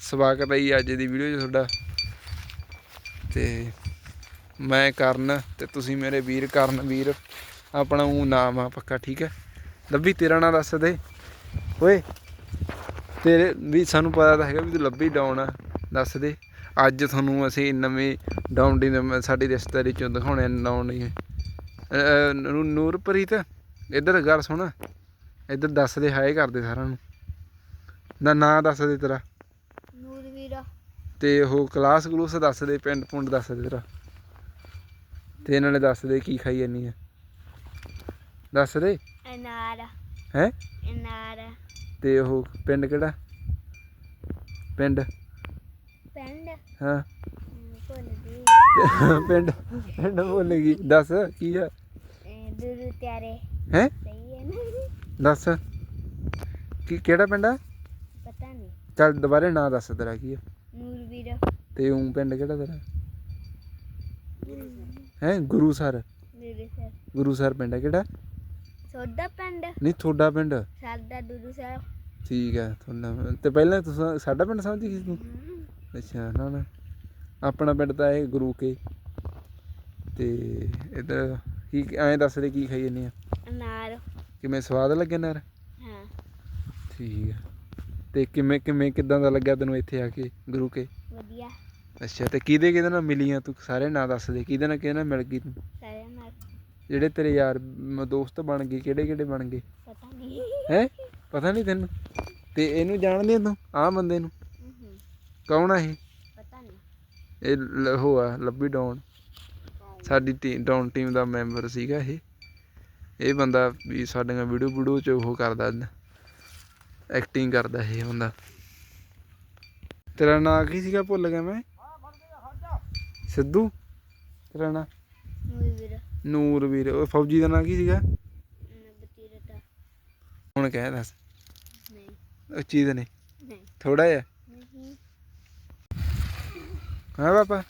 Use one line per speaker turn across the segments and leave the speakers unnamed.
ਸਵਾਗਤ ਹੈ ਜੀ ਅੱਜ ਦੀ ਵੀਡੀਓ 'ਚ ਤੁਹਾਡਾ। ਤੇ ਮੈਂ ਕਰਨ ਤੇ ਤੁਸੀਂ ਮੇਰੇ ਵੀਰ ਕਰਨ ਵੀਰ, ਆਪਣਾ ਉਹ ਨਾਮ ਆ ਪੱਕਾ, ਠੀਕ ਹੈ? ਲੱਭੀ ਤੇਰਾ ਨਾਂ ਦੱਸ ਦੇ। ਓਏ, ਤੇਰੇ ਵੀ ਸਾਨੂੰ ਪਤਾ ਤਾਂ ਹੈਗਾ ਵੀ ਤੂੰ ਲੱਭੀ ਡਾਉਨ ਆ, ਦੱਸ ਦੇ। ਅੱਜ ਤੁਹਾਨੂੰ ਅਸੀਂ ਨਵੇਂ ਡਾਉਨ ਦੀ ਸਾਡੀ ਰਿਸ਼ਤੇਦਾਰੀ ਚੋਂ ਦਿਖਾਉਣੇ ਡਾਉਨ ਨਹੀਂ ਅਹ ਨੂਰਪ੍ਰੀਤ, ਇੱਧਰ ਗੱਲ ਸੁਣ। ਇੱਧਰ ਦੱਸ ਦੇ, ਹਾਏ ਕਰਦੇ ਸਾਰਿਆਂ ਨੂੰ। ਨਾ, ਨਾਂ ਦੱਸ ਦੇ ਤੇਰਾ। ਤੇ ਉਹ ਕਲਾਸ ਗਲੂਸ ਦੱਸ ਦੇ ਪਿੰਡ ਪੁੰਡ ਦੱਸ ਦੇ ਤੇਰਾ। ਤੇ ਇਹਨਾਂ ਨੇ ਦੱਸ ਦੇ ਕੀ ਖਾਈ ਜਾਨੀ ਆ। ਦੱਸ ਦੇ
ਅਨਾਰ।
ਹੈ?
ਅਨਾਰ।
ਤੇ ਉਹ ਪਿੰਡ ਕਿਹੜਾ? ਪਿੰਡ?
ਪਿੰਡ?
ਹਾਂ।
ਭੁੱਲ ਗਈ।
ਪਿੰਡ ਪਿੰਡ ਬੋਲ ਗਈ। ਦੱਸ ਕੀ ਆ?
ਦੁਰੂ ਤਿਆਰੇ।
ਹੈ?
ਸਹੀ ਹੈ ਨਾ
ਦੱਸ। ਕੀ ਕਿਹੜਾ ਪਿੰਡ ਆ?
ਪਤਾ ਨਹੀਂ
ਚੱਲ ਦੁਬਾਰੇ ਨਾਂ ਦੱਸ ਤੇਰਾ ਕੀ ਆ।
ਨੂਰਵੀਰਾ
ਤੇ ਉਹ ਪਿੰਡ ਕਿਹੜਾ ਤੇਰਾ? ਹੈ ਗੁਰੂ ਸਰ।
ਮੇਰੇ ਸਰ।
ਗੁਰੂ ਸਰ ਪਿੰਡ ਹੈ ਕਿਹੜਾ?
ਸੋਡਾ ਪਿੰਡ।
ਨਹੀਂ ਤੁਹਾਡਾ ਪਿੰਡ।
ਸਾਡਾ ਦੁਰੂ ਸਾਹਿਬ
ਠੀਕ ਹੈ ਤੁਹਾਡਾ ਤੇ ਪਹਿਲਾਂ ਤੁਸੀਂ ਸਾਡਾ ਪਿੰਡ ਸਮਝੀ ਸੀ ਤੂੰ? ਅੱਛਾ ਨਾ ਨਾ। ਆਪਣਾ ਪਿੰਡ ਤਾਂ ਇਹ ਗੁਰੂ ਕੇ। ਤੇ ਇਧਰ ਕੀ ਐਂ ਦੱਸ ਦੇ ਕੀ ਖਾਈ ਜਾਂਦੇ ਆ?
ਅਨਾਰ।
ਕਿਵੇਂ ਸਵਾਦ ਲੱਗਿਆ ਨਰ
ਹਾਂ।
ਠੀਕ ਹੈ ਤੇ ਕਿਵੇਂ ਕਿਵੇਂ ਕਿਦਾਂ ਦਾ ਲੱਗਿਆ ਤੈਨੂੰ ਇੱਥੇ ਆ ਕੇ ਗੁਰੂ ਕੇ?
ਵਧੀਆ।
ਅੱਛਾ ਤੇ ਕਿਹਦੇ ਕਿਹਦੇ ਨਾਲ ਮਿਲੀਆਂ ਤੂੰ? ਸਾਰੇ ਨਾਂ ਦੱਸ ਦੇ ਕਿਹਦੇ ਨਾਲ ਕਿਹਦੇ ਨਾਲ ਮਿਲ ਗਈ ਤੂੰ?
ਸਾਰਿਆਂ ਨਾਲ।
ਜਿਹੜੇ ਤੇਰੇ ਯਾਰ ਮ- ਦੋਸਤ ਬਣ ਗਏ ਕਿਹੜੇ ਕਿਹੜੇ ਬਣ ਗਏ?
ਪਤਾ ਨਹੀਂ
ਹੈ? ਪਤਾ ਨਹੀਂ ਤੈਨੂੰ? ਤੇ ਇਹਨੂੰ ਜਾਣਦੇ ਆ ਤੂੰ ਆਹ ਬੰਦੇ ਨੂੰ?
ਹਮ,
ਕੌਣ ਆ ਇਹ?
ਪਤਾ ਨਹੀਂ
ਇਹ ਲ- ਉਹ ਆ ਲੱਭੀ ਡਾਉਨ ਸਾਡੀ ਟੀਮ ਡਾਊਨ ਟੀਮ ਦਾ ਮੈਂਬਰ ਸੀਗਾ ਇਹ। ਇਹ ਬੰਦਾ ਵੀ ਸਾਡੀਆਂ ਵੀਡੀਓ ਵੀਡੀਓ ਚ ਉਹ ਕਰਦਾ ਐਕਟਿੰਗ ਕਰਦਾ ਇਹ ਬੰਦਾ ਤੇਰਾ ਨਾਂ ਕੀ ਸੀਗਾ ਭੁੱਲ ਗਿਆ ਮੈਂ? ਸਿੱਧੂ? ਤੇਰਾ ਨਾਂ?
ਨੂਰਵੀਰਾ।
ਉਹ ਫੌਜੀ ਦਾ ਨਾਂ ਕੀ ਸੀਗਾ? ਹੁਣ ਕਹਿ ਦੱਸ।
ਨਹੀਂ।
ਉਹ ਚੀਜ਼ ਨੇ
ਨਹੀਂ।
ਥੋੜਾ ਜਿਹਾ।
ਨਹੀਂ।
ਹਾਂ ਪਾਪਾ?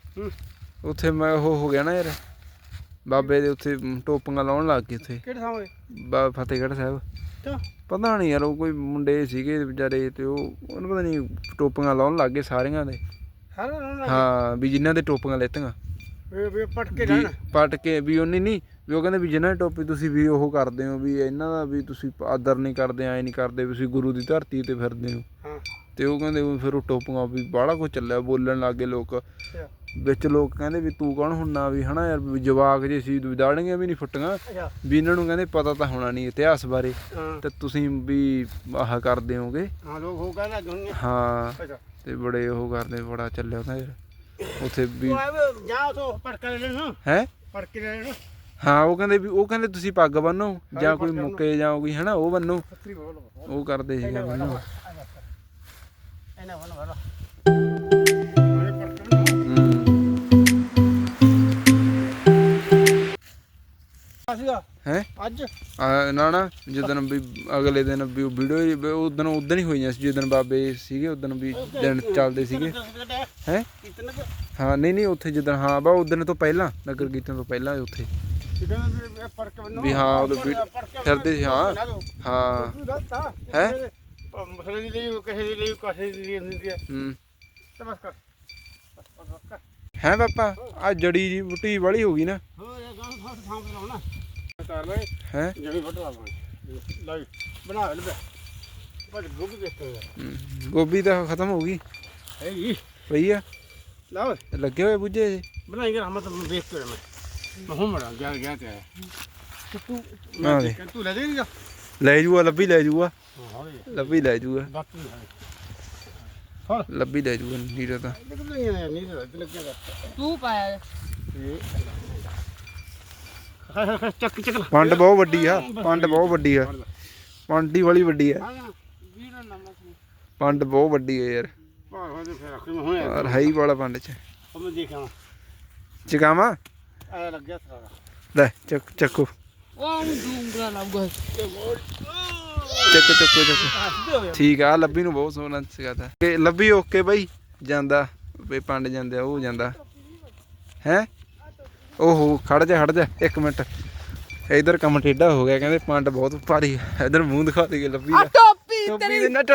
ਉੱਥੇ ਮੈਂ ਉਹ ਹੋ ਗਿਆ ਨਾ ਯਾਰ। ਬਾਬੇ ਦੇ ਉੱਥੇ ਟੋਪੀਆਂ ਲਾਉਣ ਲੱਗ ਗਏ ਉੱਥੇ।
ਕਿਹੜੇ ਥਾਂ
ਬਾਬਾ ਫਤਿਹਗੜ੍ਹ ਸਾਹਿਬ।
ਕਿਉਂ
ਪਤਾ ਨਹੀਂ ਯਾਰ ਉਹ ਕੋਈ ਮੁੰਡੇ ਸੀਗੇ ਵਿਚਾਰੇ ਤੇ ਉਹ ਉਹਨੂੰ ਪਤਾ ਨਹੀਂ ਟੋਪੀਆਂ ਲਾਉਣ ਲੱਗ ਗਏ ਸਾਰਿਆਂ ਦੇ। ਹਾਂ ਵੀ ਜਿਨ੍ਹਾਂ ਦੇ ਟੋਪੀਆਂ ਲੈਤੀਆਂ।
ਵੇ ਵੇ ਪਟ ਕੇ
ਵੀ
ਰਹਿਣ
ਪਟ ਕੇ ਵੀ ਉਹਨੇ ਨਹੀਂ ਵੀ ਉਹ ਕਹਿੰਦੇ ਵੀ ਜਿਨ੍ਹਾਂ ਦੀ ਟੋਪੀ ਤੁਸੀਂ ਵੀ ਉਹ ਕਰਦੇ ਹੋ ਵੀ ਇਹਨਾਂ ਦਾ ਵੀ ਤੁਸੀਂ ਆਦਰ ਨਹੀਂ ਕਰਦੇ ਐ ਨਹੀਂ ਕਰਦੇ ਵੀ ਤੁਸੀਂ ਗੁਰੂ ਦੀ ਧਰਤੀ ਤੇ ਫਿਰਦੇ ਹਾਂ। ਤੇ ਉਹ ਕਹਿੰਦੇ ਵੀ ਫਿਰ ਉਹ ਟੋਪੀਆਂ ਵੀ ਬਾਹਲਾ ਕੁਝ ਚੱਲਿਆ ਬੋਲਣ ਲੱਗੇ ਲੋਕ। ਵਿੱਚ ਲੋਕ ਕਹਿੰਦੇ ਵੀ ਤੂੰ ਕੌਣ ਹੁੰਨਾ ਵੀ ਹਨਾ ਯਾਰ ਵੀ ਜਵਾਕ ਜੇ ਸੀ ਵਿਦਾੜੀਆਂ ਵੀ ਨਹੀਂ ਫੁੱਟੀਆਂ। ਵੀ ਇਹਨਾਂ ਨੂੰ ਕਹਿੰਦੇ ਪਤਾ ਤਾਂ ਹੋਣਾ ਨਹੀਂ ਇਤਿਹਾਸ ਬਾਰੇ। ਤੇ ਤੁਸੀਂ ਵੀ ਆਹ ਕਰਦੇ ਹੋਗੇ।
ਹਾਂ ਲੋਕ ਹੋ ਗਏ ਨਾ ਦੁਨੀਆ
ਹਾਂ।
ਅੱਛਾ।
ਤੇ ਬੜੇ ਉਹ ਕਰਦੇ ਬੜਾ ਚੱਲਿਆ ਉਹਦਾ ਯਾਰ। ਉੱਥੇ ਵੀ
ਜਾ ਉਥੋਂ ਪਟ ਕੇ ਲੈ ਲੈਣ।
ਹੈ?
ਪਟ ਕੇ ਲੈ ਲੈਣ।
ਹਾਂ ਉਹ ਕਹਿੰਦੇ ਵੀ ਉਹ ਕਹਿੰਦੇ ਤੁਸੀਂ ਪੱਗ ਬੰਨੋ ਜਾਂ ਕੋਈ। ਮੁੱਕੇ ਜਾਂ ਕੋਈ ਹਨਾ ਉਹ ਬੰਨੋ। ਉਹ ਕਰਦੇ ਸੀਗਾ ਬੰਨੋ।
ਪਟ ਕੇ ਲੈਣ
ਹੂੰ?
ਅੱਜ?
ਨਾ ਨਾ ਜਦੋਂ ਵੀ ਅਗਲੇ ਦਿਨ ਵੀ ਵੀਡੀਓ ਉਦੋਂ ਉਦੋਂ ਹੀ ਹੋਈਆਂ ਸੀ ਜਦੋਂ ਬਾਬੇ ਸੀਗੇ ਉਦੋਂ ਵੀ ਦਿਨ ਚੱਲਦੇ ਸੀਗੇ। ਹੈ?
ਕਿਤਨੇ
ਹਾਂ ਨਹੀਂ ਨਹੀਂ ਉੱਥੇ ਜਦੋਂ ਹਾਂ ਬਾ ਉਦੋਂ ਤੋਂ ਪਹਿਲਾਂ ਨਗਰ ਕੀਰਤਨ ਤੋਂ ਪਹਿਲਾਂ ਉੱਥੇ।
ਵੀ
ਹਾਂ ਉਦੋਂ ਫਿਰਦੇ ਸੀ ਹਾਂ। ਹਾਂ। ਹੈਂ?
ਮਸਲੇ ਦੀ ਲਈ ਕਿਸੇ ਦੀ ਲਈ ਕਿਸੇ ਦੀ ਲਈ ਹੁੰਦੀ ਹੈ।
ਹੂੰ।
ਤੇ ਬਸ ਕਰ
ਹੈ ਪਾਪਾ ਆ ਜੜੀ ਜੀ ਬੁੱਟੀ ਵਾਲੀ ਹੋ ਗਈ ਨਾ।
ਹੋ ਇਹ ਗਾਂ ਥਾਂ ਥਾਂ ਤੇ ਲਾਉਣਾ ਕਰ ਲੈ
ਹੈ?
ਜਮੀ ਫਟ ਲਾਵਾਂਗੇ ਲੈ ਬਣਾ ਲੈ ਬਸ ਗੋਭੀ ਦੇਖੋ
ਗੋਭੀ ਤਾਂ ਖਤਮ ਹੋ ਗਈ।
ਹੈ ਜੀ।
ਪਈ ਆ।
ਲਾਓ
ਲੱਗੇ ਹੋਏ ਬੁੱਝੇ ਜੀ।
ਬਣਾਏਗਾ ਹਮ ਤਾਂ ਦੇਖ ਕੇ ਮੈਂ। ਮੈਂ ਹੂੰ ਮੜਾ ਗਿਆ ਗਿਆ ਤੇ ਤੇ
ਦੇ।
ਲੈ ਦੇਗਾ
ਲੈ ਜੂਆ ਲੱਭੀ ਲੈ ਜੂਆ।
ਹਾਂ ਹਾਂ
ਲੱਭੀ ਲੈ ਜੂਆ
ਬਾਕੀ ਹਾਂ।
ਲੱਭੀ ਲੈ ਜੂਆ ਨੀਰਾ ਤਾਂ।
ਦੇਖ ਨਹੀਂ ਨਹੀਂ ਨਹੀਂ ਲੱਗੇਗਾ
ਤੂੰ ਪਾਇਆ
ਹਾਂ ਹਾਂ ਚੱਕ ਚੱਕ
ਪੰਡ ਬਹੁਤ ਵੱਡੀ ਆ ਪੰਡ ਬਹੁਤ ਵੱਡੀ ਆ। ਪੰਡੀ ਵਾਲੀ ਵੱਡੀ ਆ।
ਹਾਂ ਵੀਰ ਨਮਕ
ਪੰਡ ਬਹੁਤ ਵੱਡੀ ਆ ਯਾਰ। ਹਾਈ ਵਾਲਾ ਪੰਡ ਚ।
ਉਹ ਮੈਂ ਦੇਖਾਂ
ਚਕਾਵਾ
ਆ ਲੱਗਿਆ ਸਾਰਾ।
ਲੈ ਚੱਕ ਚੱਕੋ।
ਉਹ ਦੂੰਗਾ ਲਾਊਗਾ।
ਚੱਕੋ ਚੱਕੋ ਚੱਕੋ। ਠੀਕ ਆ ਲੱਭੀ ਨੂੰ ਬਹੁਤ ਸੋਹਣਾ ਸਿਖਾਤਾ ਕਿ ਲੱਭੀ ਓਕੇ ਬਾਈ ਜਾਂਦਾ। ਵੀ ਪੰਡ ਜਾਂਦੇ ਉਹ ਜਾਂਦਾ। ਹੈ? ਓਹੋ ਖੜ ਜਾ ਖੜ ਜਾ ਇੱਕ ਮਿੰਟ। ਇਧਰ ਕੰਮ ਟੇਢਾ ਹੋ ਗਿਆ ਕਹਿੰਦੇ ਪੰਡ ਬਹੁਤ ਭਾਰੀ ਇਧਰ ਮੂੰਹ ਦਿਖਾ ਦੇ ਲੱਭੀ ਦਾ।
ਟੋਪੀ
ਟੋਪੀ ਦੇ ਨਟ।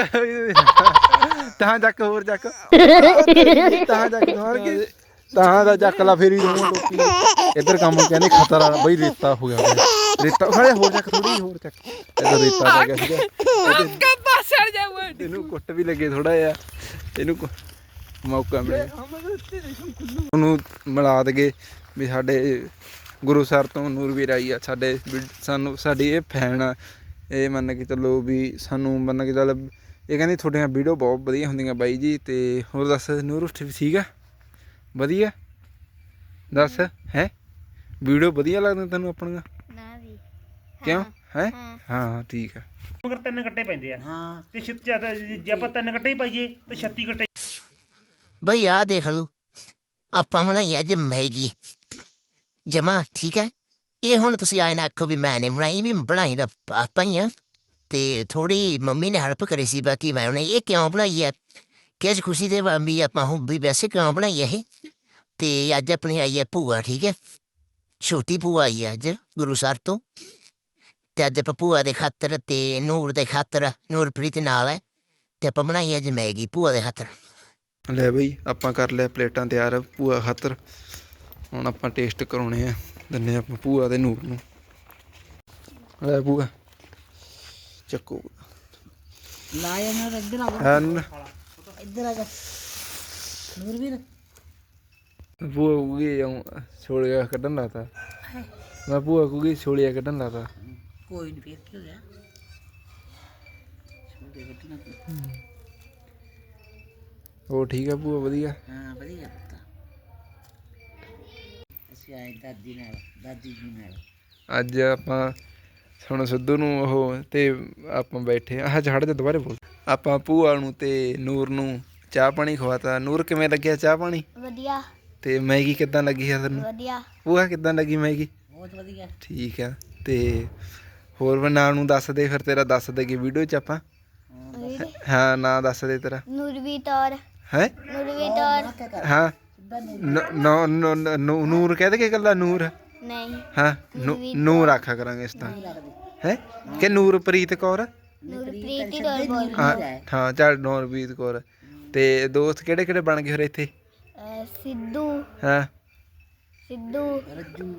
ਤਾਂ ਚੱਕ ਹੋਰ ਚੱਕ। ਤਾਂ ਚੱਕ ਹੋਰ ਕੀ। ਤਾਂ ਦਾ ਚੱਕ ਲਾ ਫੇਰੀ ਦੂੰ ਟੋਪੀ। ਇੱਧਰ ਕੰਮ ਕਹਿੰਦੇ ਖਤਰਾ ਬਈ ਰੇਤਾ ਹੋ ਗਿਆ। ਰੇਤਾ ਖੜੇ ਹੋਰ ਚੱਕ ਥੋੜੀ ਹੋਰ ਚੱਕ। ਇੱਧਰ ਰੇਤਾ ਪੈ ਗਿਆ ਸੀਗਾ। ਇਹਦੇ-
ਕਾ ਪਾਸੜ ਜਾਊ
ਇਹਨੂੰ ਕੁੱਟ ਵੀ ਲੱਗੇ ਥੋੜਾ ਜਿਹਾ। ਇਹਨੂੰ ਕੁ- ਮੌਕਾ ਮਿਲਿਆ। ਉਹਨੂੰ ਮਿਲਾ ਦਗੇ ਵੀ ਸਾਡੇ ਗੁਰੂ ਸਰ ਤੋਂ ਨੂਰਵੀਰ ਆਈ ਆ ਸਾਡੇ ਵੀ ਸਾਨੂੰ ਸਾਡੀ ਇਹ ਫੈਨ ਆ। ਇਹ ਮੰਨ ਕੇ ਚੱਲੋ ਵੀ ਸਾਨੂੰ ਮੰਨ ਕੇ ਚੱਲ ਇਹ ਕਹਿੰਦੀ ਤੁਹਾਡੀਆਂ ਵੀਡੀਓ ਬਹੁਤ ਵਧੀਆ ਹੁੰਦੀਆਂ ਬਾਈ ਜੀ ਤੇ ਹੋਰ ਦੱਸ ਨੂਰ ਠੀਕ ਆ? ਵਧੀਆ? ਦੱਸ ਹੈ? ਵੀਡੀਓ ਵਧੀਆ ਲੱਗਦੀਆਂ ਤੈਨੂੰ ਆਪਣੀਆਂ?
ਵੀ
ਕਿਉਂ? ਹੈ
ਹਾਂ।
ਹਾਂ। ਠੀਕ ਆ
ਮਗਰ ਤਿੰਨ ਕੱਟੇ ਪੈਂਦੇ ਆ। ਹਾਂ। ਤੇ ਛਿੱਤ ਜ਼ਿਆਦਾ ਜੇ ਆਪਾਂ ਤਿੰਨ ਕੱਟੇ ਹੀ ਪਾਈਏ ਤੇ 36 ਕੱਟੇ
ਬਈ ਆ ਦੇਖ ਲਓ। ਆਪਾਂ ਬਣਾਈ ਅੱਜ ਮੈਗੀ। ਜਮਾ ਠੀਕ ਹੈ? ਇਹ ਹੁਣ ਤੁਸੀਂ ਆਏ ਨਾ ਆਖੋ ਵੀ ਮੈਂ ਨੇ ਬਣਾਈ ਵੀ ਬਣਾਈ ਦਾ ਆਪਾਂ ਹੀ ਆ। ਤੇ ਥੋੜੀ ਮੰਮੀ ਨੇ ਹੈਲਪ ਕਰੀ ਸੀ ਬਾਕੀ ਮੈਂ ਉਹਨੇ ਇਹ ਕਿਉਂ ਬਣਾਈ ਹੈ? ਕਿਸ ਖੁਸ਼ੀ ਦੇ ਵੀ ਆਪਾਂ ਹੁਣ ਵੀ ਵੈਸੇ ਕਿਉਂ ਬਣਾਈ ਇਹ? ਤੇ ਅੱਜ ਆਪਣੀ ਆਈ ਹੈ ਭੂਆ ਠੀਕ ਹੈ? ਛੋਟੀ ਭੂਆ ਆਈ ਹੈ ਅੱਜ ਗੁਰੂ ਸਰ ਤੋਂ। ਤੇ ਅੱਜ ਆਪਾਂ ਭੂਆ ਦੇ ਖਾਤਰ ਤੇ ਨੂਰ ਦੇ ਖਾਤਰ ਨੂਰਪ੍ਰੀਤ ਨਾਲ ਹੈ ਤੇ ਆਪਾਂ ਬਣਾਈ ਅੱਜ ਮੈਗੀ ਭੂਆ ਦੇ ਖਾਤਰ
ਲੈ ਬਈ ਆਪਾਂ ਕਰ ਲਿਆ ਪਲੇਟਾਂ ਤਿਆਰ ਭੂਆ ਖਾਤਰ ਹੁਣ ਆਪਾਂ ਟੇਸਟ ਕਰਾਉਣੇ ਆ ਦਿੰਨੇ ਆਪਾਂ ਭੂਆ ਦੇ ਨੂਰ ਨੂੰ ਲੈ ਭੂਆ ਚੱਕੋ
ਲਾਇਆ ਨਾ ਇੱਧਰ ਆ
ਹਨ
ਇੱਧਰ ਆ ਜਾ ਨੂਰਵੀਰ
ਭੂਆ ਕੁਗੀ ਛੋਲਿਆ ਕੱਢਣ ਲਾਤਾ ਮੈਂ ਭੂਆ ਕੁਗੀ ਛੋਲਿਆ ਕੱਢਣ ਲਾਤਾ
ਕੋਈ ਨਹੀਂ ਫੇਰ ਕੀ ਹੋ ਗਿਆ? ਛੋਟੇ ਬੱਟੀਆਂ
ਉਹ ਠੀਕ ਆ ਭੂਆ ਵਧੀਆ?
ਹਾਂ ਵਧੀਆ ਪੁੱਤ। ਅਸੀਂ ਆਏ ਦਾਦੀ ਨਾਲ ਦਾਦੀ ਜੀ ਨਾਲ।
ਅੱਜ ਆਪਾਂ ਹੁਣ ਸਿੱਧੂ ਨੂੰ ਉਹ ਤੇ ਆਪਾਂ ਬੈਠੇ ਆਹ ਝੜ ਦੇ ਦੁਬਾਰੇ ਬੋਲ। ਆਪਾਂ ਭੂਆ ਨੂੰ ਤੇ ਨੂਰ ਨੂੰ ਚਾਹ ਪਾਣੀ ਖਵਾਤਾ। ਨੂਰ ਕਿਵੇਂ ਲੱਗਿਆ ਚਾਹ ਪਾਣੀ?
ਵਧੀਆ।
ਤੇ ਮੈਗੀ ਕਿੱਦਾਂ ਲੱਗੀ ਆ ਤੈਨੂੰ?
ਵਧੀਆ।
ਭੂਆ ਕਿੱਦਾਂ ਲੱਗੀ ਮੈਗੀ?
ਬਹੁਤ ਵਧੀਆ।
ਠੀਕ ਆ। ਤੇ ਹੋਰ ਵੀ ਨਾਂ ਨੂੰ ਦੱਸ ਦੇ ਫਿਰ ਤੇਰਾ ਦੱਸ ਦੇ ਕਿ ਵੀਡੀਓ ਚ ਆਪਾਂ। ਹਾਂ ਨਾਂ ਦੱਸ ਦੇ ਤੇਰਾ।
ਨੂਰਵੀ ਤੌਰ
ਹੈ?
ਨੂਰਵੀ ਤੌਰ
ਹਾਂ। ਨ- ਨੌ- ਨੂਰ ਕਹਿ ਦੇ ਕਿ ਇਕੱਲਾ ਨੂਰ?
ਨਹੀਂ।
ਹਾਂ ਨੂਰ ਆਖਿਆ ਕਰਾਂਗੇ ਇਸ ਤਾਂ ਹੈ? ਕਿ ਨੂਰਪ੍ਰੀਤ ਕੌਰ?
ਨੂਰਪ੍ਰੀਤ ਹੀ ਬੋਲ
ਹਾਂ ਹਾਂ। ਚੱਲ ਨੂਰਪ੍ਰੀਤ ਕੌਰ। ਤੇ ਦੋਸਤ ਕਿਹੜੇ ਕਿਹੜੇ ਬਣ ਗਏ ਫਿਰ ਇੱਥੇ?
ਸਿੱਧੂ।
ਹਾਂ।
ਸਿੱਧੂ।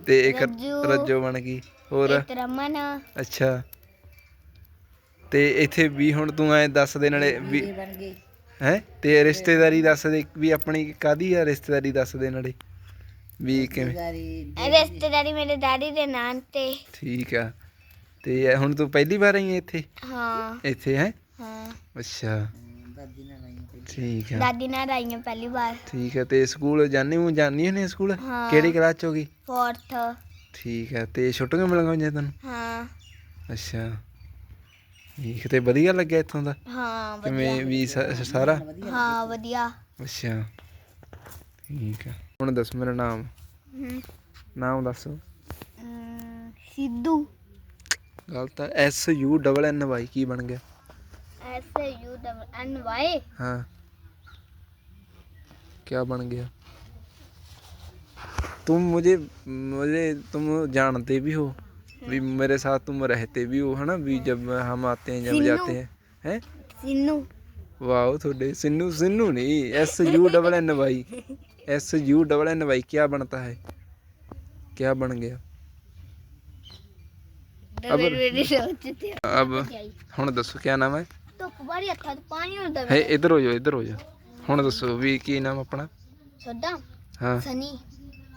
ਤੇ ਇੱਕ।
ਰੱਜੋ
ਬਣ ਗਈ। ਹੋਰ?
ਇੱਕ ਰਮਨ।
ਅੱਛਾ। ਤੇ ਇੱਥੇ ਵੀ ਹੁਣ ਤੂੰ ਐ ਦੱਸ ਦੇ ਨਾਲੇ ਵੀ
ਬਣ
ਹੈ? ਤੇ ਰਿਸ਼ਤੇਦਾਰੀ ਦੱਸ ਦੇ ਵੀ ਆਪਣੀ ਕਾਦੀ ਆ ਰਿਸ਼ਤੇਦਾਰੀ ਦੱਸ ਦੇ ਨਾਲੇ? ਵੀ ਕਿਵੇਂ?
ਇਹ ਰਿਸ਼ਤੇਦਾਰੀ ਮੇਰੇ ਡੈਡੀ ਦੇ ਨਾਂ ਤੇ।
ਠੀਕ ਆ। ਤੇ ਇਹ ਹੁਣ ਤੂੰ ਪਹਿਲੀ ਵਾਰ ਆਈ ਹੈ ਇੱਥੇ?
ਹਾਂ।
ਇੱਥੇ ਹੈ?
ਹਾਂ।
ਅੱਛਾ।
ਦਾਦੀ ਨਾਲ ਆਈ ਤੇ
ਠੀਕ ਆ।
ਦਾਦੀ ਨਾਲ ਆਈ ਹਾਂ ਪਹਿਲੀ ਵਾਰ।
ਠੀਕ ਆ ਤੇ ਸਕੂਲ ਜਾਣੀ ਹੂੰ ਜਾਣੀ ਹੁੰਦੀ ਸਕੂਲ?
ਹਾਂ।
ਕਿਹੜੀ ਕਲਾਸ ਚ ਹੋ ਗਈ?
ਫੋਰਥ।
ਠੀਕ ਹੈ ਤੇ ਛੁੱਟੀਆਂ ਮਿਲ ਗਈਆਂ ਤੈਨੂੰ?
ਹਾਂ।
ਅੱਛਾ। ਠੀਕ ਤੇ ਵਧੀਆ ਲੱਗਿਆ ਇੱਥੋਂ ਦਾ?
ਹਾਂ
ਕਿਵੇਂ ਵੀ ਸਾਰਾ?
ਹਾਂ ਵਧੀਆ।
ਅੱਛਾ। ਠੀਕ ਹੈ। ਹੁਣ ਦੱਸ ਮੇਰਾ ਨਾਮ?
ਹਮ,
ਨਾਮ ਦੱਸ।
ਸਿੱਧੂ।
ਗਲਤ ਹੈ। S U double N Y ਕੀ ਬਣ ਗਿਆ?
S U double N Y?
ਹਾਂ। ਕੀ ਬਣ ਗਿਆ? तुम मुझे मुझे तुम जानते भी हो भी मेरे साथ तुम रहते भी हो है ना भी जब हम आते हैं जब
सिन्नू।
जाते हैं हैं
सिन्नू
वाह थोड़े सिन्नू सिन्नू नहीं S U double N Y S U double N Y क्या बनता है क्या बन गया
डबल मेरी सोचते
अब ਹੁਣ ਦੱਸੋ ਕੀ ਨਾਮ ਹੈ
तो कुमारी अच्छा तो पानी और
ਹੈ
दबे
ਇੱਧਰ ਹੋ ਜਾਓ ਇੱਧਰ ਹੋ ਜਾਓ ਹੁਣ ਦੱਸੋ ਵੀ ਕੀ ਨਾਮ ਆਪਣਾ
सोडा
ਹਾਂ
सनी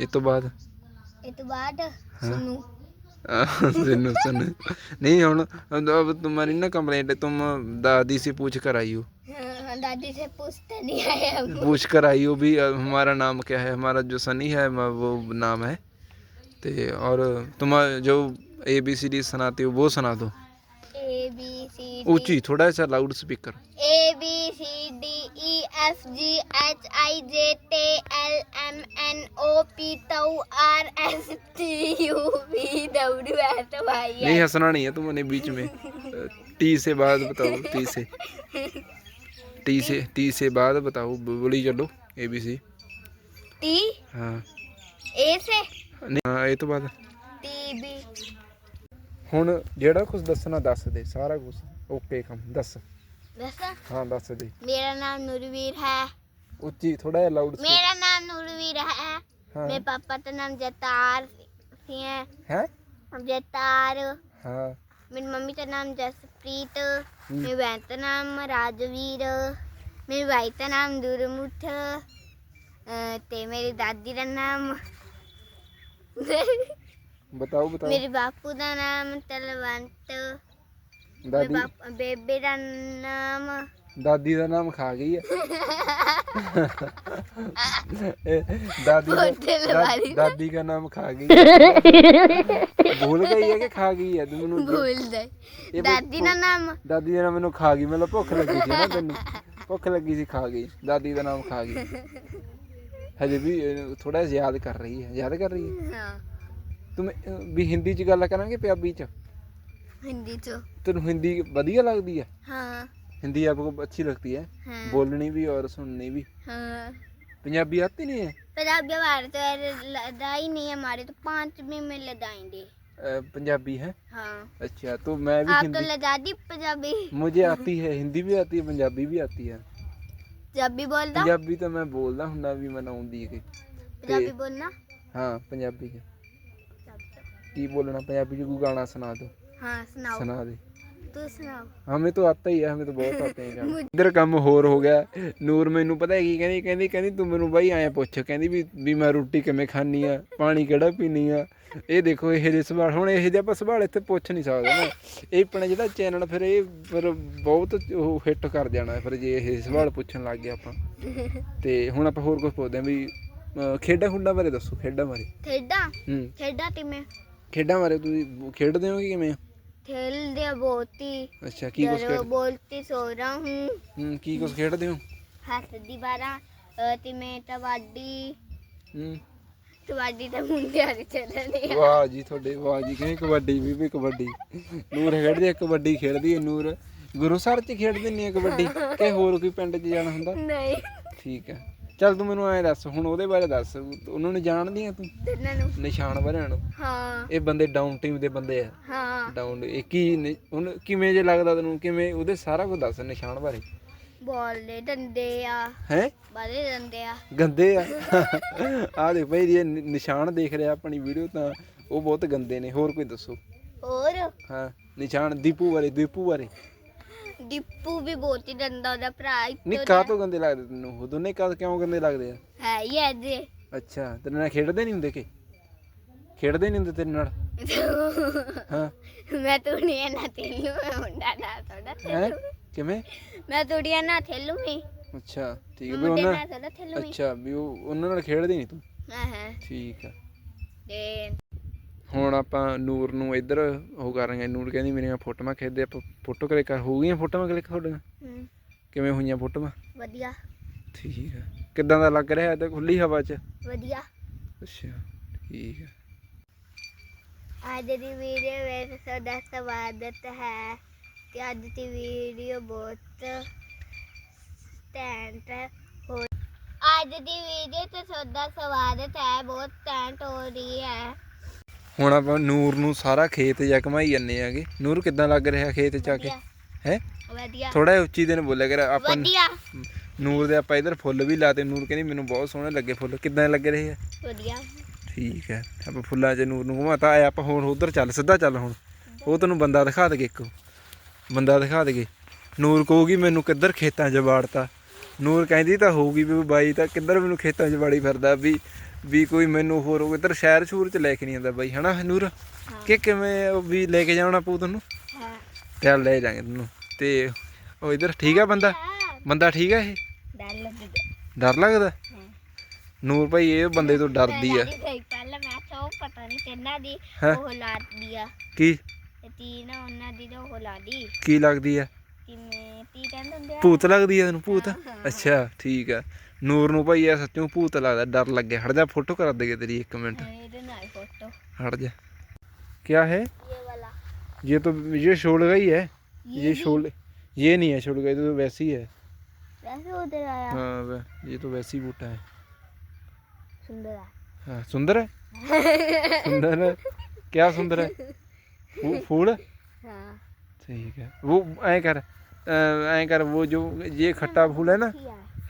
ਇਹ ਤੋਂ ਬਾਅਦ
ये तो बाद सुनू
सुनो सुनो नहीं ਹੁਣ अब तुम्हारी ना कंप्लेंट तुम दादी से पूछ कर आई हो
हाँ, दादी से पूछते नहीं आए हम
पूछ कर आई हो भी अ, हमारा नाम क्या है हमारा जो सनी है म- वो नाम है ते और तुम जो ए बी सी डी सुनाते हो वो सुना दो
ए बी सी
ऊंची थोड़ा सा loud speaker
A B C D E F G H I J टे L M N O P to R S T U V W S Y
नहीं हंसना नहीं है तुमने बीच में अ, टी से बाद बताओ टी से टी से टी से बाद बताओ ब- बोली चलो ए बी सी
टी
हाँ
ए से
नहीं हाँ ये तो बात
टी बी
ਹੁਣ ਜਿਹੜਾ ਕੁਝ ਦੱਸਣਾ ਦੱਸ ਦੇ ਸਾਰਾ ਕੁਝ ਓਕੇ ਕੰਮ ਦੱਸ।
ਦੱਸ।
ਹਾਂ ਦੱਸ ਦੇ
ਮੇਰਾ ਨਾਮ ਨੂਰਵੀਰ ਹੈ।
ਉੱਚੀ ਥੋੜਾ ਜਿਹਾ ਲਾਊਡ
ਮੇਰਾ ਨਾਮ ਨੂਰਵੀਰ ਹੈ।
ਹਾਂ।
ਮੇਰੇ ਪਾਪਾ ਦਾ ਨਾਮ ਜਤਾਰ ਸੀ ਹੈ।
ਹੈ?
ਜਤਾਰ।
ਹਾਂ।
ਮੇਰੀ ਮੰਮੀ ਦਾ ਨਾਮ ਜਸਪ੍ਰੀਤ। ਮੇਰੀ ਭੈਣ ਦਾ ਨਾਮ ਰਾਜਵੀਰ। ਮੇਰੀ ਭਾਈ ਦਾ ਨਾਮ ਦੁਰਮੁੱਠ। ਤੇ ਮੇਰੀ ਦਾਦੀ ਦਾ ਨਾਮ
ਬਤਾਓ ਬਤਾਓ
ਮੇਰੇ ਬਾਪੂ ਦਾ ਨਾਮ ਤਲਵੰਤ ਮੇਰੇ
ਦਾਦੀ
ਬਾਪ ਬੇਬੇ ਦਾ ਨਾਮ
ਦਾਦੀ ਦਾ ਨਾਮ ਖਾ ਗਈ ਹੈ ਇਹ ਦਾਦੀ ਦਾ
ਹੋਟਲ
ਦਾ-
ਵਾਲੀ।
ਦਾਦੀ ਦਾ ਨਾਮ ਖਾ ਗਈ ਭੁੱਲ ਗਈ ਹੈ ਕਿ ਖਾ ਗਈ ਹੈ ਤੂੰ ਮੈਨੂੰ
ਭੁੱਲ ਗਏ
ਇਹ
ਦਾਦੀ ਦਾ ਨਾਮ
ਦਾਦੀ ਦਾ ਨਾਮ ਮੈਨੂੰ ਖਾ ਗਈ ਮਤਲਬ ਭੁੱਖ ਲੱਗੀ ਸੀ ਨਾ ਤੈਨੂੰ ਭੁੱਖ ਲੱਗੀ ਸੀ ਖਾ ਗਈ ਦਾਦੀ ਦਾ ਨਾਮ ਖਾ ਗਈ ਹਜੇ ਵੀ ਥੋੜਾ ਯਾਦ ਕਰ ਰਹੀ ਹੈ ਯਾਦ ਕਰ ਰਹੀ ਹੈ
ਹਾਂ
ਤੂੰ ਅਹ, ਵੀ ਹਿੰਦੀ ਚ ਗੱਲ ਕਰਾਂਗੇ ਪੰਜਾਬੀ ਚ
ਹਿੰਦੀ ਚ
ਤੈਨੂੰ ਹਿੰਦੀ ਵਧੀਆ ਲੱਗਦੀ ਹੈ
हाँ
हिंदी आपको अच्छी लगती है
हाँ
बोलनी भी और सुननी भी
हाँ
पंजाबी आती नहीं है
पंजाबी हमारे तो लदाई नहीं है हमारे तो पांच में में लदाएंगे
अ, पंजाबी है
हाँ
अच्छा तो मैं भी
आप तो
हिंदी
लदा दी पंजाबी
मुझे आती है हिंदी भी आती है पंजाबी भी आती है
जब भी बोलता
पंजाबी तो मैं बोलदा हुंदा भी मैं आउंदी है
पंजाबी बोलना
हाँ पंजाबी च की बोलना पंजाबी च कोई गाना सुना दो
हाँ सुनाओ
सुना दे
तू सुनाओ
हमें तो आता ही है हमें तो बहुत आते हैं गाने इधर ਕੰਮ ਹੋਰ ਹੋ ਗਿਆ ਨੂਰ ਮੈਨੂੰ ਪਤਾ ਹੈ ਕੀ ਕਹਿੰਦੀ ਕਹਿੰਦੀ ਕਹਿੰਦੀ ਤੂੰ ਮੈਨੂੰ ਬਾਈ ਐਂ ਪੁੱਛ ਕਹਿੰਦੀ ਵੀ ਵੀ ਮੈਂ ਰੋਟੀ ਕਿਵੇਂ ਖਾਣੀ ਆ ਪਾਣੀ ਕਿਹੜਾ ਪੀਣੀ ਆ ਇਹ ਦੇਖੋ ਇਹ ਜਿਹੇ ਸਵਾਲ ਹੁਣ ਇਹ ਜਿਹੇ ਆਪਾਂ ਸਵਾਲ ਇੱਥੇ ਪੁੱਛ ਨਹੀਂ ਸਕਦੇ ਨਾ ਇਹ ਆਪਣਾ ਜਿਹੜਾ ਚੈਨਲ ਫਿਰ ਇਹ ਫਿਰ ਬਹੁਤ ਉਹ ਹਿੱਟ ਕਰ ਜਾਣਾ ਫਿਰ ਜੇ ਇਹ ਸਵਾਲ ਪੁੱਛਣ ਲੱਗ ਗਏ ਆਪਾਂ ਤੇ ਹੁਣ ਆਪਾਂ ਹੋਰ ਕੁਝ ਪੁੱਛਦੇ ਹਾਂ ਵੀ ਅਹ ਖੇਡਾਂ ਖੁੰਡਾਂ ਬਾਰੇ ਦੱਸੋ ਖੇਡਾਂ ਬਾਰੇ
खेडा
ਹੂੰ
खेडा टीमें
ਖੇਡਾਂ ਬਾਰੇ ਤੁਸੀਂ ਖੇਡਦੇ ਹੋ ਕਿ ਕਿਵੇਂ?
खेलते हैं बहुत ही
ਅੱਛਾ ਕੀ ਕੁਛ
डर
ਖੇਡ
बोलती सो रहा हूँ
ਹੂੰ ਕੀ ਕੁਛ ਖੇਡਦੇ ਹੋ?
ਹੱਥ ਦੀ ਬਾਰਾਂ ਤੇ ਮੈਂ ਤਵਾਡੀ।
ਹੂੰ।
ਤਵਾਡੀ ਤਾਂ ਮੁੰਡਿਆਂ ਦੇ ਚੱਲਣੇ ਆ।
ਵਾਹ ਜੀ ਤੁਹਾਡੇ ਵਾਹ ਜੀ ਕਹਿੰਦੇ ਕਬੱਡੀ ਵੀ ਵੀ ਕਬੱਡੀ। ਨੂਰ ਖੇਡਦੀ ਹੈ ਕਬੱਡੀ ਖੇਡਦੀ ਹੈ ਨੂਰ। ਗੁਰੂ ਸਰ ਚ ਖੇਡਦੇ ਨੇ ਕਬੱਡੀ ਕਿ ਹੋਰ ਕੋਈ ਪਿੰਡ ਚ ਜਾਣਾ ਹੁੰਦਾ?
ਨਹੀਂ।
ਠੀਕ ਆ। ਚੱਲ ਤੂੰ ਮੈਨੂੰ ਐਂ ਦੱਸ ਹੁਣ ਉਹਦੇ ਬਾਰੇ ਦੱਸ ਉਹਨਾਂ ਨੂੰ ਜਾਣਦੀ ਆ ਤੂੰ?
ਤਿੰਨਾਂ ਨੂੰ
ਨਿਸ਼ਾਨ ਬਰਿਆਂ ਨੂੰ?
ਹਾਂ।
ਇਹ ਬੰਦੇ ਡਾਊਨ ਟੀਮ ਦੇ ਬੰਦੇ ਆ।
ਹਾਂ।
ਡਾਊਨ ਇਹ ਕੀ ਨੇ- ਹੁਣ ਕਿਵੇਂ ਜੇ ਲੱਗਦਾ ਤੈਨੂੰ ਕਿਵੇਂ ਉਹਦੇ ਸਾਰਾ ਕੁਝ ਦੱਸ ਨਿਸ਼ਾਨ ਬਾਰੇ?
ਬਾਲ ਡੰਡੇ ਆ।
ਹੈ?
ਬਾਲੇ ਡੰਡੇ ਆ।
ਗੰਦੇ ਆ? ਆ ਦੇਖ ਭਾਈ ਇਹ ਨਿ- ਨਿਸ਼ਾਨ ਦੇਖ ਰਿਹਾ ਆਪਣੀ ਵੀਡੀਓ ਤਾਂ ਉਹ ਬਹੁਤ ਗੰਦੇ ਨੇ। ਹੋਰ ਕੋਈ ਦੱਸੋ?
ਹੋਰ?
ਹਾਂ ਨਿਸ਼ਾਨ ਦੀਪੂ ਬਾਰੇ ਦੀਪੂ ਬਾਰੇ।
ਡਿੱਪੂ ਵੀ ਬਹੁਤ ਹੀ ਡੰਡਾ ਉਹਦਾ ਭਰਾ ਇੱਕ
ਨਹੀਂ ਕਾਹ ਤੋਂ ਗੰਦੇ ਲੱਗਦੇ ਤੈਨੂੰ? ਉਹ ਦੋਨੇ ਕਾਹ ਕਿਉਂ ਗੰਦੇ ਲੱਗਦੇ ਆ?
ਹੈ ਹੀ ਹੈ ਜੇ
ਅੱਛਾ ਤੇਰੇ ਨਾਲ ਖੇਡਦੇ ਨਹੀਂ ਹੁੰਦੇ ਕਿ? ਖੇਡਦੇ ਨਹੀਂ ਹੁੰਦੇ ਤੇਰੇ ਨਾਲ? ਹਾਂ।
ਮੈਂ ਤੁੜੀਆਂ ਨਾ ਥੇਲੂ ਮੈਂ ਮੁੰਡਾ ਨਾ ਥੋੜਾ
ਹੈ? ਕਿਵੇਂ?
ਮੈਂ ਤੁੜੀਆਂ ਨਾ ਥੇਲੂ ਮੈਂ
ਅੱਛਾ ਠੀਕ ਹੈ ਵੀ
ਮੁੰਡੇ
ਉਹਨਾਂ
ਨਾਲ ਥੋੜਾ ਥੇਲੂ ਮੈਂ
ਅੱਛਾ ਵੀ ਉਹ ਉਹਨਾਂ ਨਾਲ ਖੇਡਦੀ ਨਹੀਂ ਤੂੰ?
ਹਾਂ ਹਾਂ।
ਠੀਕ ਆ।
ਤੇ
ਹੁਣ ਆਪਾਂ ਨੂਰ ਨੂੰ ਇੱਧਰ ਉਹ ਕਰਾਂਗੇ ਨੂਰ ਕਹਿੰਦੀ ਮੇਰੀਆਂ ਫੋਟੋਆਂ ਖਿੱਚਦੇ ਆਪਾਂ ਫੋਟੋ ਕਲਿੱਕ ਹੋ ਗਈਆਂ ਫੋਟੋਆਂ ਕਲਿੱਕ ਤੁਹਾਡੀਆਂ?
ਹਮ,
ਕਿਵੇਂ ਹੋਈਆਂ ਫੋਟੋਆਂ?
ਵਧੀਆ।
ਠੀਕ ਆ। ਕਿੱਦਾਂ ਦਾ ਲੱਗ ਰਿਹਾ ਤੇ ਖੁੱਲੀ ਹਵਾ 'ਚ?
ਵਧੀਆ।
ਅੱਛਾ ਠੀਕ ਆ।
ਅੱਜ ਦੀ ਵੀਡੀਓ ਵਿੱਚ ਤੁਹਾਡਾ ਸਵਾਗਤ ਹੈ ਤੇ ਅੱਜ ਦੀ ਵੀਡੀਓ ਬਹੁਤ ਟੈਂਟ ਹੋ ਅੱਜ ਦੀ ਵੀਡੀਓ ਤੇ ਤੁਹਾਡਾ ਸਵਾਗਤ ਹੈ ਬਹੁਤ ਟੈਂਟ ਹੋ ਰਹੀ ਹੈ।
ਹੁਣ ਆਪਾਂ ਨੂਰ ਨੂੰ ਸਾਰਾ ਖੇਤ ਜਾ ਘਮਾਈ ਜੰਨੇ ਆਗੇ ਨੂਰ ਕਿੱਦਾਂ ਲੱਗ ਰਿਹਾ ਖੇਤ ਚ ਆ ਕੇ ਹੈ?
ਵਧੀਆ।
ਥੋੜਾ ਜਿਹਾ ਉੱਚੀ ਦਿਨ ਬੋਲਿਆ ਕਰ ਆਪਾਂ
ਵਧੀਆ।
ਨੂਰ ਦੇ ਆਪਾਂ ਇਧਰ ਫੁੱਲ ਵੀ ਲਾਤੇ। ਨੂਰ ਕਹਿੰਦੀ ਮੈਨੂੰ ਬਹੁਤ ਸੋਹਣੇ ਲੱਗੇ ਫੁੱਲ। ਕਿੱਦਾਂ ਲੱਗ ਰਹੇ ਆ?
ਵਧੀਆ।
ਠੀਕ ਹੈ। ਆਪਾਂ ਫੁੱਲਾਂ 'ਚ ਨੂਰ ਨੂੰ ਘੁਮਾਤਾ। ਆਇਆ ਆਪਾਂ ਹੁਣ ਉਧਰ ਚੱਲ ਸਿੱਧਾ ਚੱਲ ਹੁਣ। ਉਹ ਤੈਨੂੰ ਬੰਦਾ ਦਿਖਾ ਦੇਗੇ ਇੱਕ। ਬੰਦਾ ਦਿਖਾ ਦੇਗੇ ਨੂਰ ਕਹੂਗੀ ਮੈਨੂੰ ਕਿੱਧਰ ਖੇਤਾਂ 'ਚ ਵਾੜਤਾ। ਨੂਰ ਕਹਿੰਦੀ ਤਾਂ ਹੋਊਗੀ ਵੀ ਬਾਈ ਤਾਂ ਕਿੱਧਰ ਮੈਨੂੰ ਖੇਤਾਂ 'ਚ ਵਾੜੀ ਫਿਰਦਾ ਵੀ ਵੀ ਕੋਈ ਮੈਨੂੰ ਹੋਰ ਇੱਧਰ ਸ਼ਹਿਰ ਸ਼ੂਰ 'ਚ ਲੈ ਕੇ ਨਹੀਂ ਆਉਂਦਾ ਬਾਈ ਹਨਾ ਨੂਰ? ਕਿ ਕਿਵੇਂ ਉਹ ਵੀ ਲੈ ਕੇ ਜਾਣਾ ਪਊ ਤੈਨੂੰ?
ਹਾਂ।
ਚੱਲ ਲੈ ਜਾਾਂਗੇ ਤੈਨੂੰ। ਤੇ ਉਹ ਇੱਧਰ ਠੀਕ ਆ ਬੰਦਾ? ਬੰਦਾ ਠੀਕ ਆ ਇਹ?
ਡਰ ਲੱਗਦਾ।
ਡਰ ਲੱਗਦਾ? ਨੂਰ ਭਾਈ ਇਹ ਬੰਦੇ ਤੋਂ ਡਰਦੀ ਆ।
ਪਹਿਲਾਂ ਮੈਂ ਤਾਂ ਉਹ ਪਤਾ ਨਹੀਂ ਕਿੰਨਾ ਦੀ? ਉਹ ਲਾਦੀ ਆ।
ਕੀ?
ਤੇ ਤੀ ਨਾ ਉਹਨਾਂ ਦੀ ਤਾਂ ਉਹ ਲਾਦੀ।
ਕੀ ਲੱਗਦੀ ਆ?
ਕਿਵੇਂ ਤੀ ਕਹਿੰਦੇ ਹੁੰਦੇ ਆ?
ਭੂਤ ਲੱਗਦੀ ਆ ਤੈਨੂੰ ਭੂਤ? ਅੱਛਾ ਠੀਕ ਆ। ਨੂਰ ਨੂੰ ਭਾਈ ਇਹ ਸੱਚੋਂ ਭੂਤ ਲੱਗਦਾ ਡਰ ਲੱਗਿਆ ਹਟ ਜਾ ਫੋਟੋ ਕਰ ਦੇਗੇ ਤੇਰੀ 1 ਮਿੰਟ
ਇਹਦੇ ਨਾਲ ਫੋਟੋ
हट जा क्या है
ਇਹ ਵਾਲਾ
ये तो ये शोल गई है ये शोल ये नहीं है शोल गई तो वैसी है
ਵੈਸੇ ਉਧਰ ਆਇਆ
हाँ वै- ये तो वैसी बूटा है
ਸੁੰਦਰ ਆ
हाँ सुंदर है सुंदर है क्या सुंदर है फू- फूल
ਹਾਂ
ठीक है वो ऐ कर ऐ कर वो जो ये खट्टा फूल है ना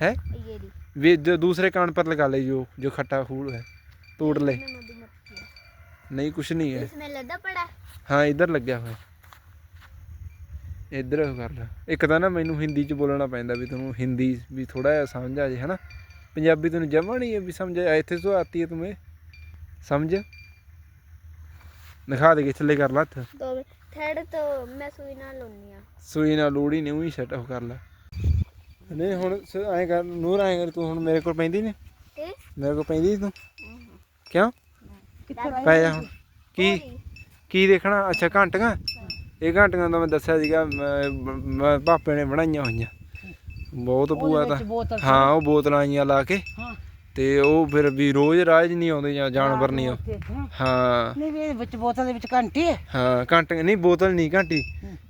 है
ये री
वे जो दूसरे कान पर लगा ले जो जो खट्टा फूल है तोड़ ले
इसमें मधुमक्खी है
नहीं कुछ नहीं है
इसमें लदा पड़ा
ਹਾਂ ਇੱਧਰ ਲੱਗਿਆ ਹੋਇਆ ਇੱਧਰ ਉਹ ਕਰ ਲੈ ਇੱਕ ਤਾਂ ਨਾ ਮੈਨੂੰ ਹਿੰਦੀ ਚ ਬੋਲਣਾ ਪੈਂਦਾ ਵੀ ਤੈਨੂੰ ਹਿੰਦੀ ਵੀ ਥੋੜਾ ਜਿਹਾ ਸਮਝ ਆ ਜੇ ਹਨਾ ਪੰਜਾਬੀ ਤੈਨੂੰ ਜਮਾ ਨਹੀਂ ਹੈ ਵੀ ਸਮਝ ਆ ਇੱਥੇ ਤੋਂ ਆਤੀ ਹੈ ਤੁਮੇ ਸਮਝ ਦਿਖਾ ਦੇ ਥੱਲੇ ਕਰ ਲਾ ਹੱਥ
तो थर्ड तो मैं सुई ना लोनी आ
ਸੂਈ ਨਾਲ ਲੋੜੀ ਨਹੀਂ ਉਹੀ ਸੈਟ ਉਹ ਕਰ ਲੈ ਨਹੀਂ ਹੁਣ ਸ- ਐਂ ਕਰ ਨੂਰ ਐਂ ਕਰ ਤੂੰ ਹੁਣ ਮੇਰੇ ਕੋਲ ਪੈਂਦੀ ਨੇ?
ਤੇ?
ਮੇਰੇ ਕੋਲ ਪੈਂਦੀ ਤੂੰ? ਕਿਉਂ? ਪੈ ਜਾ ਹੁਣ। ਕੀ ਕੀ ਦੇਖਣਾ? ਅੱਛਾ ਘੰਟੀਆਂ? ਇਹ ਘੰਟੀਆਂ ਦਾ ਮੈਂ ਦੱਸਿਆ ਸੀਗਾ ਮੈਂ- ਮੈਂ ਪਾਪੇ ਨੇ ਬਣਾਈਆਂ ਹੋਈਆਂ। ਬਹੁਤ ਭੂਆ ਤਾਂ ਹਾਂ ਉਹ ਬੋਤਲਾਂ ਆਈਆਂ ਲਾ ਕੇ।
ਹਾਂ।
ਤੇ ਉਹ ਫਿਰ ਵੀ ਰੋਜ਼ ਰਾਜ ਨਹੀਂ ਆਉਂਦੇ ਜਾਂ ਜਾਨਵਰ ਨਹੀਂ ਆਉਂਦੇ। ਹਾਂ।
ਨਹੀਂ ਵੀ ਇਹਦੇ ਵਿੱਚ ਬੋਤਲ ਦੇ ਵਿੱਚ ਘੰਟੀ ਹੈ?
ਹਾਂ ਘੰਟੇ ਨਹੀਂ ਬੋਤਲ ਨਹੀਂ ਘੰਟੀ।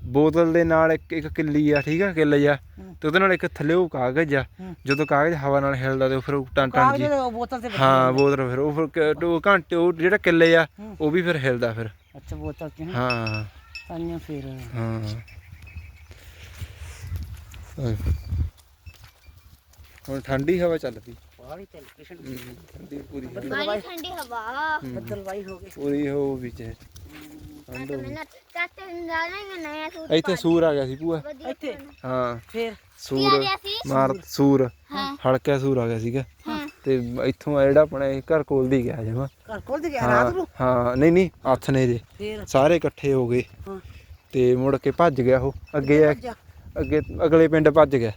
ਬੋਤਲ ਦੇ ਨਾਲ ਇੱਕ ਇੱਕ ਕਿੱਲੀ ਆ ਠੀਕ ਆ ਕਿੱਲ ਜਾ ਤੇ ਉਹਦੇ ਨਾਲ ਇੱਕ ਥੱਲੇ ਉਹ ਕਾਗਜ਼ ਆ। ਜਦੋਂ ਕਾਗਜ਼ ਹਵਾ ਨਾਲ ਹਿਲਦਾ ਤੇ ਉਹ ਫਿਰ ਉਹ ਟਨ ਟਨ
ਕਾਗਜ਼
ਜੀ।
ਬੋਤਲ
ਹਾਂ ਬੋਤਲ ਫਿਰ ਉਹ ਫਿਰ ਉਹ ਘੰਟੇ ਉਹ ਜਿਹੜਾ ਕਿੱਲੇ ਆ। ਉਹ ਵੀ ਫਿਰ ਹਿਲਦਾ ਫਿਰ।
ਅੱਛਾ ਬੋਤਲ ਚ
ਹਾਂ।
ਫਿਰ
ਹਾਂ। ਹੁਣ ਠੰਡੀ ਹਵਾ ਚੱਲ
ਹਵਾ ਵੀ ਤੇ
ਲੋਕੇਸ਼ਨ ਠੰਡੀ ਪੂਰੀ
ਬਾਰੀ ਠੰਡੀ
ਹਵਾ। ਬੱਦਲਵਾਈ ਹੋ
ਗਈ। ਸੂਰ ਆ ਸੂਰ। ਆ ਗਿਆ ਘਰ ਕੋਲ ਹਾਂ ਨਹੀਂ ਨਹੀਂ ਹੱਥ ਨੇ ਜੇ। ਸਾਰੇ ਇਕੱਠੇ ਹੋ ਗਏ। ਤੇ ਮੁੜ ਕੇ ਭੱਜ ਗਿਆ ਉਹ। ਅੱਗੇ ਅੱਗੇ ਅਗਲੇ ਪਿੰਡ ਭੱਜ ਗਿਆ।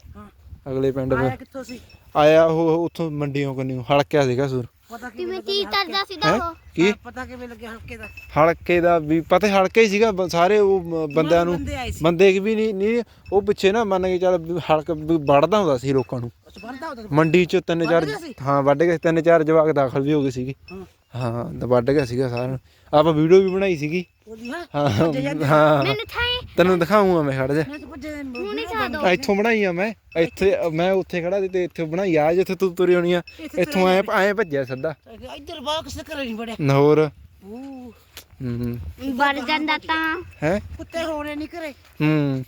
ਅਗਲੇ ਪਿੰਡ
ਆਇਆ ਕਿੱਥੋਂ ਸੀ?
ਆਇਆ ਉਹ ਉੱਥੋਂ ਮੰਡੀੋਂ ਕੰਨਿਓ ਹਲਕਿਆ ਸੀਗਾ ਸੂਰ।
ਪਤਾ
ਕਿਵੇਂ
ਕਿਵੇਂ
ਚੀਜ਼ ਕਰਦਾ ਸੀ ਦਾ
ਹੈ?
ਉਹ?
ਕੀ?
ਪਤਾ ਕਿਵੇਂ ਲੱਗਿਆ ਹਲਕੇ ਦਾ?
ਹਲਕੇ ਦਾ ਵੀ ਪਤਾ ਹਲਕੇ ਹੀ ਸੀਗਾ ਬ- ਸਾਰੇ ਉਹ ਮ- ਬੰਦਿਆਂ ਨੂੰ।
ਬੰਦੇ ਆਏ ਸੀ।
ਬੰਦੇ ਵੀ ਨਹੀਂ ਨਹੀਂ ਉਹ ਪਿੱਛੇ ਨਾ ਮੰਨ ਕੇ ਚੱਲ ਵੀ ਹਲਕ ਵੀ ਵੜਦਾ ਹੁੰਦਾ ਸੀ ਲੋਕਾਂ ਨੂੰ।
ਅੱਛਾ ਬੰਦਾ ਹੁੰਦਾ
ਮੰਡੀ ਚ ਤਿੰਨ ਚਾਰ
ਸੀ?
ਹਾਂ ਵੱਢ ਗਏ ਤਿੰਨ ਚਾਰ ਜਵਾਕ ਦਾਖਲ ਵੀ ਹੋ ਗਏ ਸੀਗੇ।
ਹਾਂ।
ਹਾਂ ਤਾਂ ਵੱਢ ਗਿਆ ਸੀਗਾ ਸਾਰਿਆਂ ਨੂੰ ਆਪਾਂ ਵੀਡੀਓ ਵੀ ਬਣਾਈ ਸੀਗੀ।
ਹਾਂ
ਹਾਂ।
ਮੈਨੂੰ
ਤੈਨੂੰ ਦਿਖਾਉਂਗਾ ਮੈਂ ਖੜ ਜਾ।
ਮੈਂ
ਹੁਣ ਖਾ ਦੋ।
ਇੱਥੋਂ ਬਣਾਈ ਆ ਮੈਂ। ਇੱਥੇ ਮੈਂ ਉੱਥੇ ਖੜਾ ਸੀ ਤੇ ਇੱਥੇ ਬਣਾਈ ਆ ਜਿੱਥੇ ਤੂੰ ਤੁਰੀ ਹੋਣੀ ਆ। ਇੱਥੋਂ ਐ ਐ ਭੱਜਿਆ ਸਿੱਧਾ।
ਇੱਧਰ ਬਾਕਸ ਕਰੇ ਨਹੀਂ ਬੜਿਆ
ਨਹੋਰ
ਉਹ
ਹੂੰ।
ਵੜ ਜਾਂਦਾ ਤਾਂ।
ਹੈ?
ਕੁੱਤੇ ਹੋਣੇ ਨਹੀਂ ਕਰੇ
ਹੂੰ।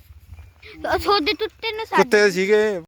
ਸੋਦੇ ਟੁੱਟੇ ਨੂੰ
ਕੁੱਤੇ ਸੀਗੇ।